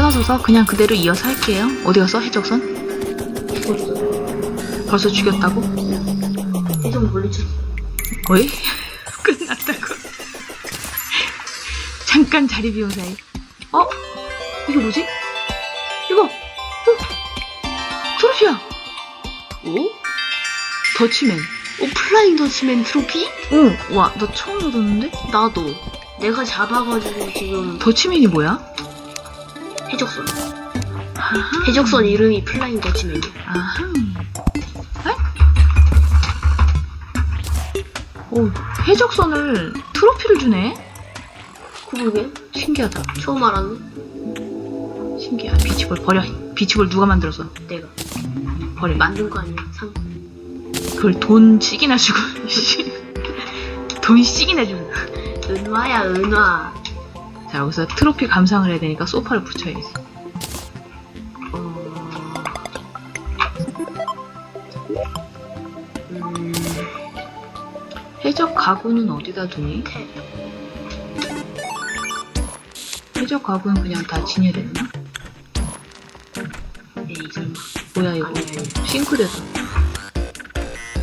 끊어져서 그냥 그대로 이어서 할게요. 어디 갔어? 해적선? 죽었어. 벌써 죽였다고? 해적 물리쳤어. 어이? 끝났다고. 잠깐 자리 비운 사이. 어? 이게 뭐지? 이거! 어? 트로피야! 오? 더치맨. 오, 플라잉 더치맨 트로피? 응. 와, 너 처음 얻었는데? 나도. 내가 잡아가지고 지금 더치맨이 뭐야? 해적선. 아하. 해적선 이름이 플라잉 더치맨이야. 아하. 에? 오, 해적선을 트로피를 주네? 그러게? 신기하다. 처음 알았네. 신기하다. 비치볼 버려. 비치볼 누가 만들었어? 내가. 버려. 만든 거 아니야, 상. 그걸 돈 씩이나 주고. 돈 씩이나 주고. 은화야, 은화. 자, 여기서 트로피 감상을 해야 되니까 소파를 붙여야지. 어... 음... 해적 가구는 어디다 두니? 탭. 해적 가구는 그냥 다 진열했나? 에이, 설마. 뭐야 이거? 싱크대다.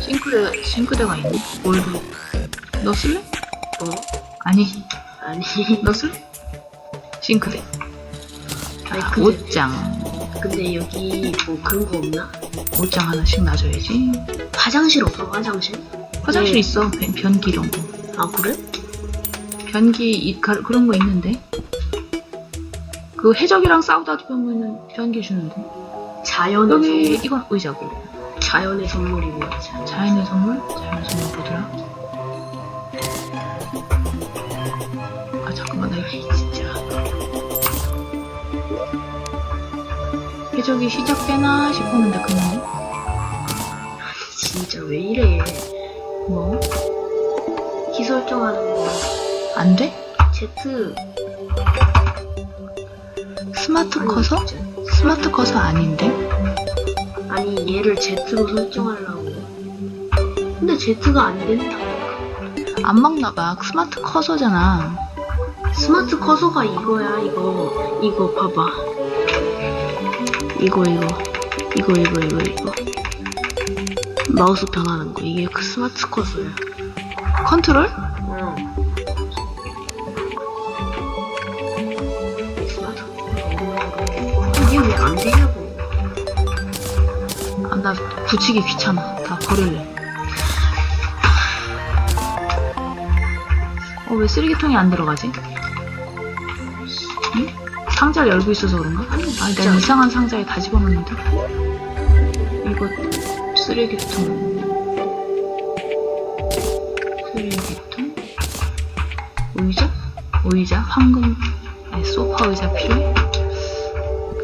싱크대 싱크대가 있네. 뭘 도? 너 쓸래? 어? 아니, 아니. 너 쓸래? 싱크대. 아, 근데- 옷장. 근데 여기 뭐 그런 거 없나? 옷장 하나씩 놔줘야지. 화장실 없어, 화장실? 화장실 네. 있어. 변- 변기 이런 거. 아, 그래? 변기 이, 가, 그런 거 있는데. 그 해적이랑 싸우다 보면은 변기 주는데. 자연의 여기 선물? 이건 의자고. 자연의 선물이 뭐야? 자- 자연의 선물? 자연의 선물 뭐더라? 아 잠깐만 나 이거 해적이 시작되나 싶었는데 그냥 진짜 왜 이래? 뭐? 키 설정하는 거. 안 돼? Z. 스마트 아니, 커서? 진짜. 스마트 커서 아닌데? 아니, 얘를 Z로 설정하려고. 근데 Z가 안 된다. 안 먹나봐 스마트 커서잖아 스마트 커서가 이거야, 이거. 이거 봐봐. 이거, 이거. 이거, 이거, 이거, 이거. 마우스 변하는 거. 이게 그 스마트 커서야. 컨트롤? 응. 이게 왜 안 되냐고. 아, 나 붙이기 귀찮아 다 버릴래 어 왜 쓰레기통이 안 들어가지? 응? 상자를 열고 있어서 그런가? 아니 진짜. 난 이상한 상자에 다 집어넣는데 이거 쓰레기통 쓰레기통 의자? 의자? 황금 아니 소파 의자 필요해?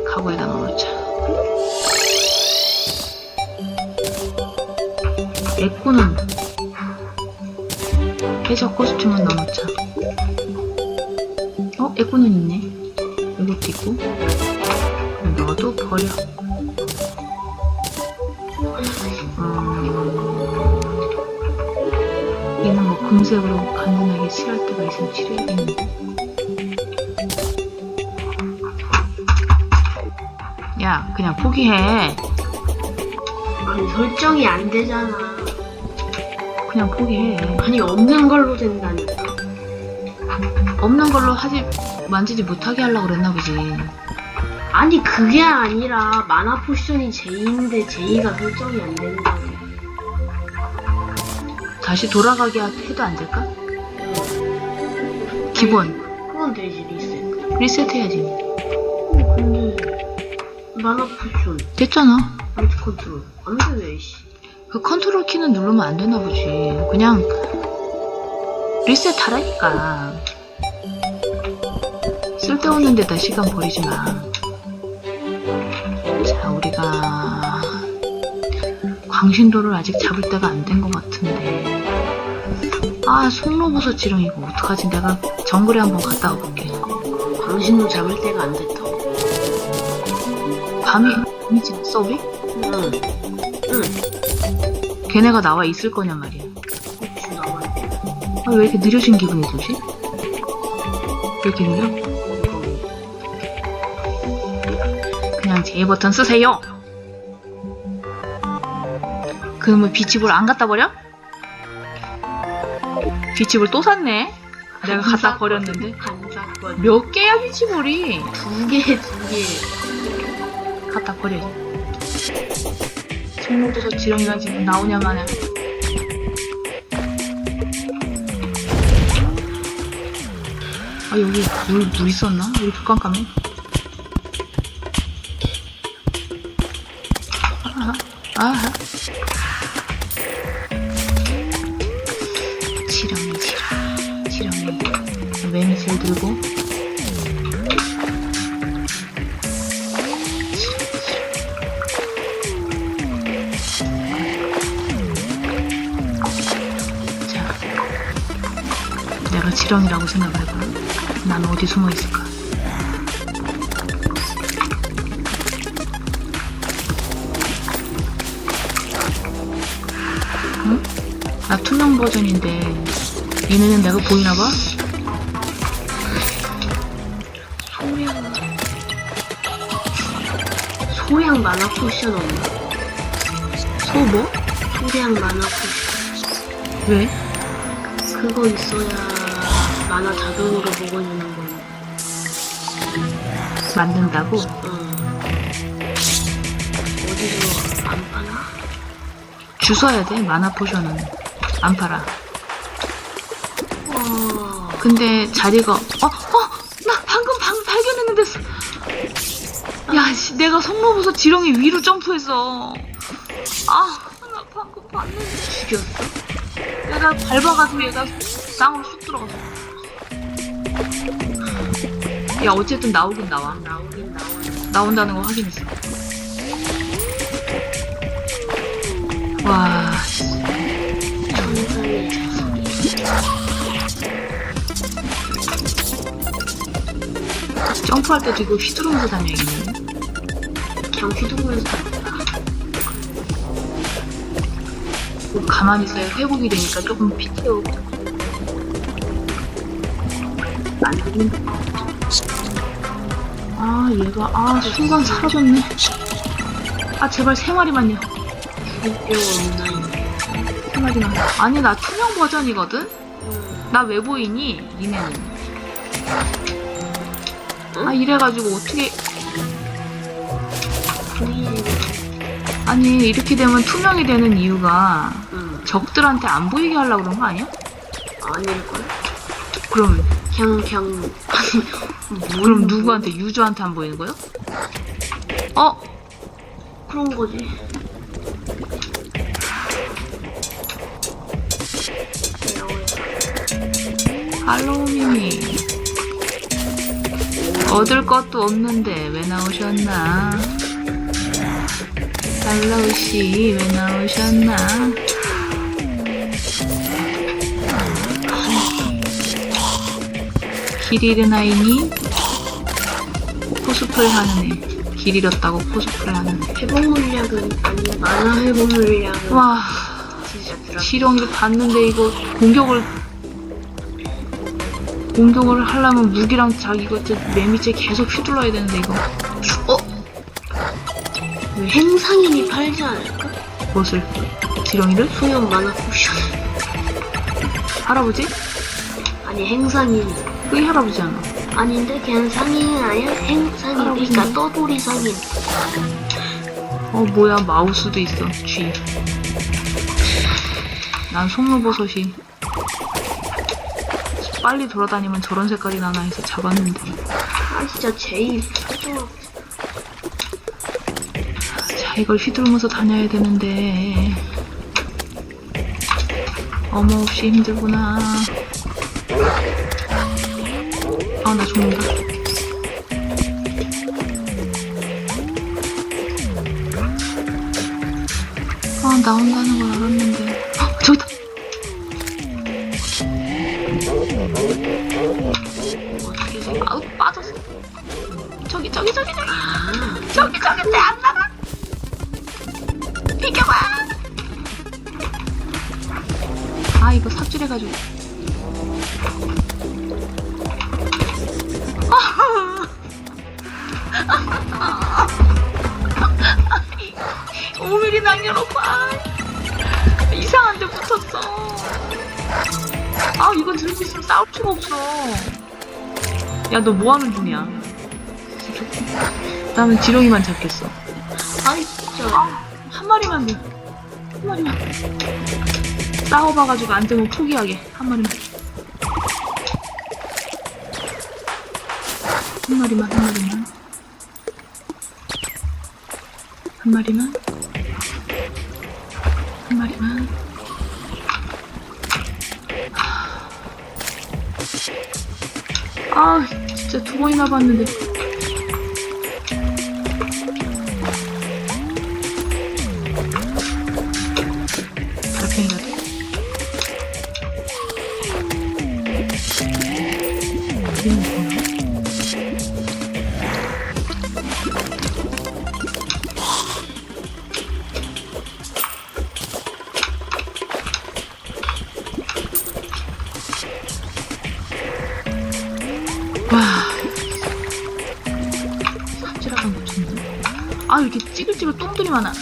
가구에다 넣어놓자 애꾸는 해적 코스튬은 넣어놓자 어? 애꾸는 있네 그럼 너도 버려. 음, 얘는 뭐 금색으로 간단하게 칠할 때가 있으면 칠해야겠는데. 야 그냥 포기해. 아니, 설정이 안 되잖아. 그냥 포기해. 아니, 없는 걸로 된다니까. 없는 걸로 하지 만지지 못하게 하려고 그랬나 보지 아니, 그게 아니라, 만화 포션이 J인데 J가 설정이 안 된다고. 다시 돌아가게 하- 해도 안 될까? 기본 그건 되지, 리셋. 리셋 해야지 근데, 만화 포션, 됐잖아 알트 컨트롤. 안 돼, 왜, 씨. 그 컨트롤 키는 누르면 안 되나 보지 그냥 리셋 하라니까 쓸데없는 데다 시간 버리지 마 자 우리가 광신도를 아직 잡을 때가 안 된 것 같은데 아 송로버섯 지렁 이거 어떡하지 내가 정글에 한번 갔다 와볼게 당신도 잡을 때가 안 됐다고. 밤이 밤이지 않았어 우리? 응. 응. 걔네가 나와 있을 거냔 말이야. 아, 왜 이렇게 느려진 기분이 들지? 왜 이렇게 느려? J 버튼 쓰세요. 그러면 비치볼 안 갖다 버려? 비치볼 또 샀네. 내가 갖다 버렸는데. 몇 개야 비치볼이? 두 개, 두 개. 갖다 버려야지. 송로버섯 지렁이가 지금 나오냐 마냐. 아 여기 물, 물 있었나? 여기 불 깜깜해. 아하. 지렁이, 지렁이, 지렁이. 매미질 들고. 자, 내가 지렁이라고 생각을 해봐. 난 어디 숨어 있을까? 응? 나 투명 버전인데 얘네는 내가 보이나 봐? 소양. 소양 만화 포션 없나? 소 뭐? 소양 만화 포션. 왜? 그거 있어야 만화 자동으로 먹어주는 거. 만든다고? 응. 어디서? 주워야 돼 만화 포션은 안 팔아. 와. 근데 자리가 어? 어? 나 방금 방 발견했는데 스- 야 씨, 내가 성로버섯 지렁이 위로 점프했어 아 나 방금 봤는데 죽였어? 내가 밟아가지고 얘가 땅으로 쑥 들어갔어 야 어쨌든 나오긴 나와 나오긴 나와. 나온다는 거 확인했어 와. 점프할 때도 이거 휘두르면서 다녀야겠네. 그냥 휘두르면서 뭐 가만히 있어야 회복이 되니까 조금 피 태우고 안 들린다 아 얘가 아 순간 사라졌네. 아 제발 세 마리만요 마리만 아니 나 투명 버전이거든 음. 나왜 보이니 니네는 아 이래가지고 어떻게 아니 이렇게 되면 투명이 되는 이유가 응. 적들한테 안 보이게 하려고 그런 거 아니야? 아닐걸? 그럼 그냥 그냥 그럼 누구한테 유저한테 안 보이는 거요? 어? 그런 거지. 할로우 미미 얻을 것도 없는데 왜 나오셨나? 할로우 씨 왜 나오셨나? 길 잃은 아이니 코스프레 하는 애. 길 잃었다고 코스프레 하는 애. 회복 물량은 아니 만화 회복 물량은 와 진짜. 지렁이를 봤는데 이거 공격을 공격을 하려면 무기랑 자기 이거 저 매미째 계속 휘둘러야 되는데 이거 어? 왜 행상인이 팔지 않을까? 무엇을 지렁이를 소형 만화 포션. 할아버지? 아니 행상인. 그게 할아버지 않아 아닌데 그냥 상인이 아니야? 행상인. 그러니까 떠돌이 상인. 어 뭐야 마우스도 있어 쥐. 난 송로버섯이 빨리 돌아다니면 저런 색깔이 나나 해서 잡았는데. 아 진짜 제일 초조. 자 이걸 휘두르면서 다녀야 되는데. 어머 없이 힘들구나. 아 나 죽는다. 아 나온다는 걸알 비켜봐. 아 이거 삽질해가지고. 5mm 남겨놓고 아 이상한 데 붙었어. 아 이거 들고 있으면 싸울 수가 없어. 야 너 뭐하는 중이야? 나는 지렁이만 잡겠어. 아이 한 마리만 돼. 한 마리만. 싸워봐가지고 안 되면 포기하게. 한 마리만. 한 마리만, 한 마리만. 한 마리만. 한 마리만. 아, 진짜 두 번이나 봤는데. 이렇게 찌글찌글 똥들이 많아.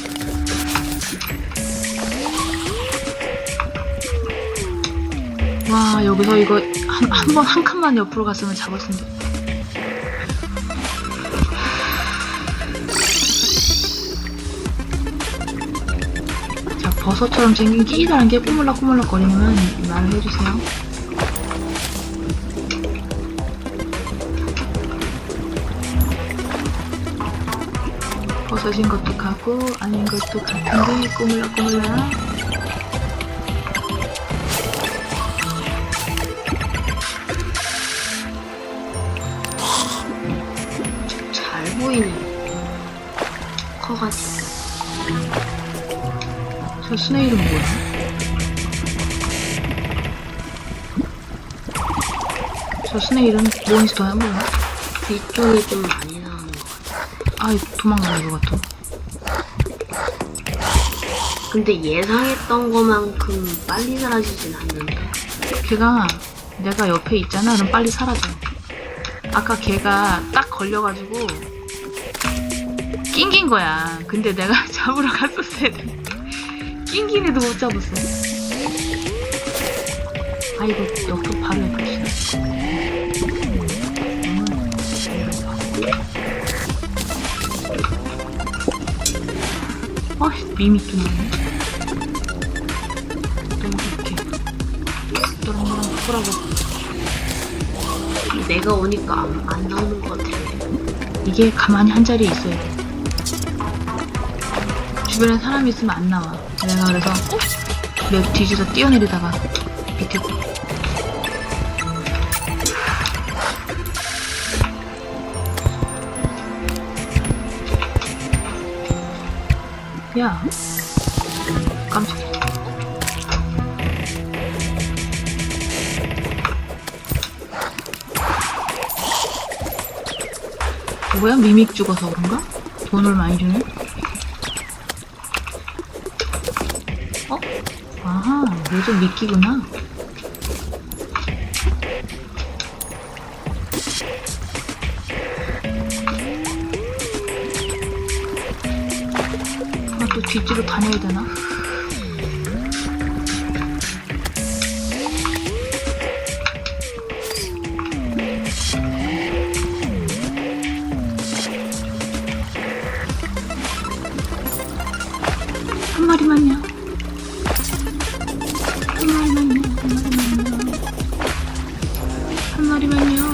와 여기서 이거 한 한 번한 칸만 옆으로 갔으면 잡았을 텐데 자 버섯처럼 생긴 끼다란 게 꾸물락꾸물락 거리면 말을 해주세요 버섯인 것도 같고 아닌 것도 같은데 꾸물락꾸물락 잘 보이네. 커가지고. 저 스네일은 뭐야? 저 스네일은 몬스터야 뭐야? 뒤쪽이 좀 많이 아. 아 도망가는 것 같아. 근데 예상했던 것만큼 빨리 사라지진 않는다. 걔가 내가 옆에 있잖아? 그럼 빨리 사라져. 아까 걔가 딱 걸려가지고 낑긴 거야. 근데 내가 잡으러 갔었어야 돼. 낑긴 애도 못 잡았어. 아 이거 역도 바로 해봅시다 미미 또 나네 너무 이렇게 너랑 너랑 보라고 내가 오니까 안, 안 나오는 것 같아. 이게 가만히 한 자리에 있어야 돼. 주변에 사람이 있으면 안 나와. 내가 그래서 몇 뒤지서 뛰어내리다가 밑에 야, 깜짝이야. 뭐야 미믹 죽어서 그런가? 돈을 많이 주네? 어? 아하 요즘 미끼구나 뒷뒤로 다녀야 되나? 한 마리만요. 한 마리만요. 한 마리만요. 한 마리만요.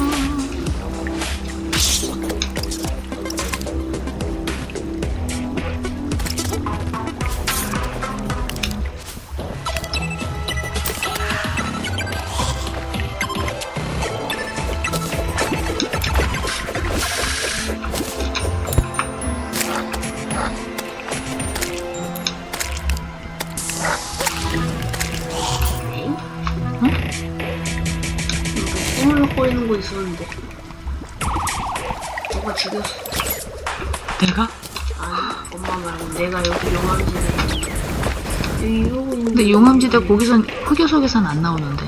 근데 용암지대 거기선 흑요석에선 안 나오는데.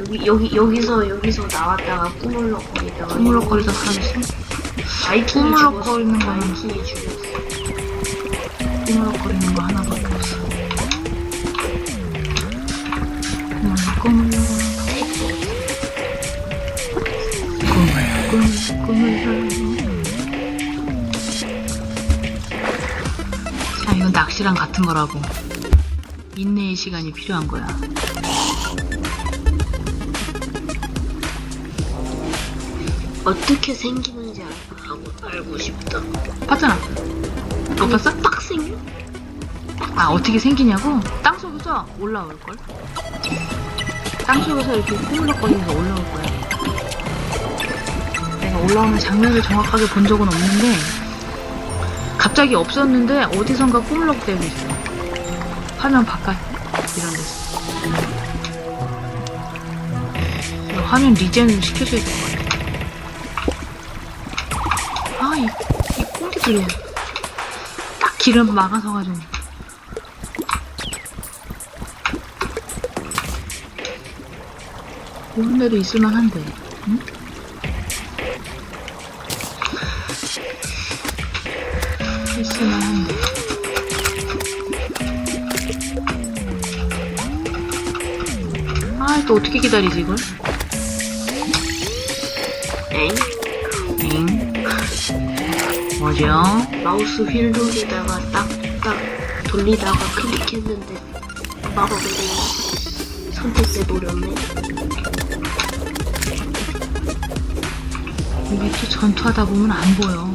여기, 여기, 여기서, 여기서 나왔다가 꾸물럭거리다가. 꾸물럭거리다 사라졌어? 꾸물럭거리는 죽었어. 거는- 바이킹이 죽였어. 꾸물럭거리는 거 하나밖 낚시랑 같은 거라고 인내의 시간이 필요한 거야 어떻게 생기는지 알- 알고, 알고 싶다. 봤잖아 못 봤어? 빡생? 아 어떻게 생기냐고? 땅속에서 올라올걸? 땅속에서 이렇게 꾸물럭거리면서 올라올 거야 내가 올라오는 장면을 정확하게 본 적은 없는데 갑자기 없었는데 어디선가 꾸물럭대고 있어 화면 바깥 이런 데서 화면 리젠 시켜줘야 될 것 같아. 아 이 이 꽁지들이 딱 기름 막아서 가지고. 이런 데도 있을만한데 응? 있을만한데 아또 어떻게 기다리지 이걸? 엥? 엥? 뭐죠? 마우스 휠 돌리다가 딱 딱 돌리다가 클릭했는데 그냥 선택대 노렸네. 이게 또 전투하다 보면 안 보여.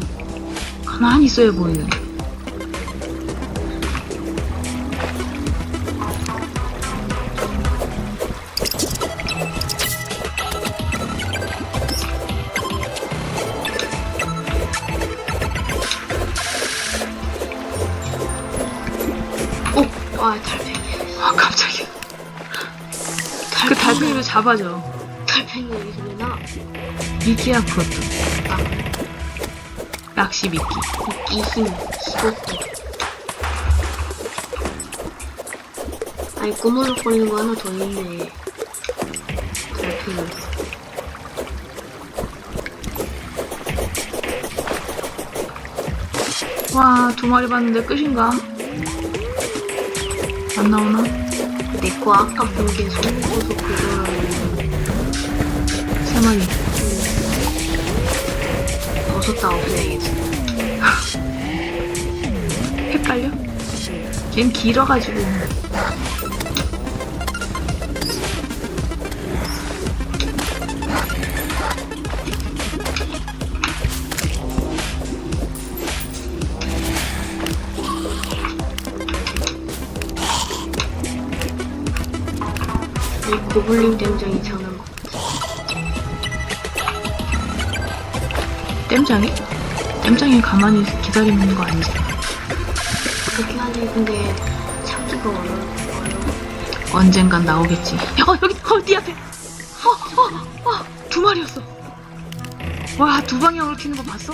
가만히 있어야 보이는. 어? 아 달팽이. 아 깜짝이야. 그 달팽이를 잡아줘. 달팽이 여기서 왜 나? 미끼야 그것도. 아, 낚시 미끼. 이 힘, 이것도. 아니 꾸물럭거리는 거 하나 더 있네. 달팽이. 와두 마리 봤는데 끝인가? 안 나오나? 내 거 아까 본 게 손고서 그거라는 세 마리. 버섯 다 없애야겠어. 헷갈려? 걘 길어가지고. 이 고블린 댐장이 장난 땜장이? 땜장이 가만히 기다리는 거 아니지? 그렇게 하니 근데 찾기가 어려워. 언젠간 나오겠지. 어, 여기, 어, 네 앞에. 어, 어, 어, 두 마리였어. 와, 두 방향으로 튀는 거 봤어?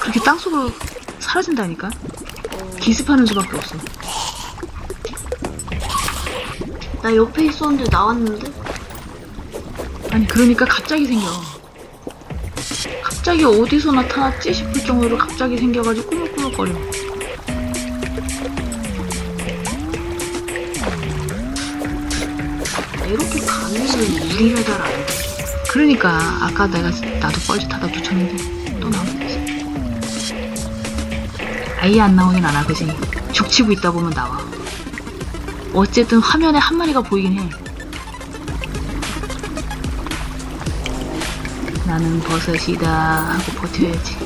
그렇게 땅속으로 사라진다니까? 어, 기습하는 수밖에 없어. 나 옆에 있었는데 나왔는데? 아니, 그러니까 갑자기 생겨. 갑자기 어디서 나타났지 싶을 정도로 갑자기 생겨가지고 꾸물꾸물거려. 이렇게 가면은 우리가 잘안 돼. 그러니까 아까 내가 나도 뻘짓하다 붙였는데 또 나오겠지. 아예 안 나오진 않아, 그지? 죽치고 있다 보면 나와. 어쨌든 화면에 한 마리가 보이긴 해. 나는 버섯이다 하고 버텨야지.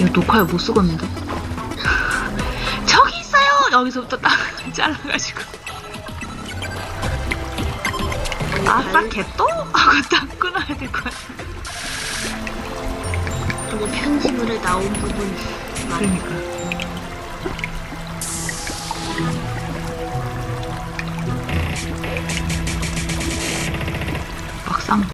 이거 녹화를 못 쓰겠는데? 저기 있어요! 여기서부터 딱 잘라가지고. 아싸 개똥 하고 딱 끊어야 될 거야. 근데 편집을 해 나온 부분 그러니까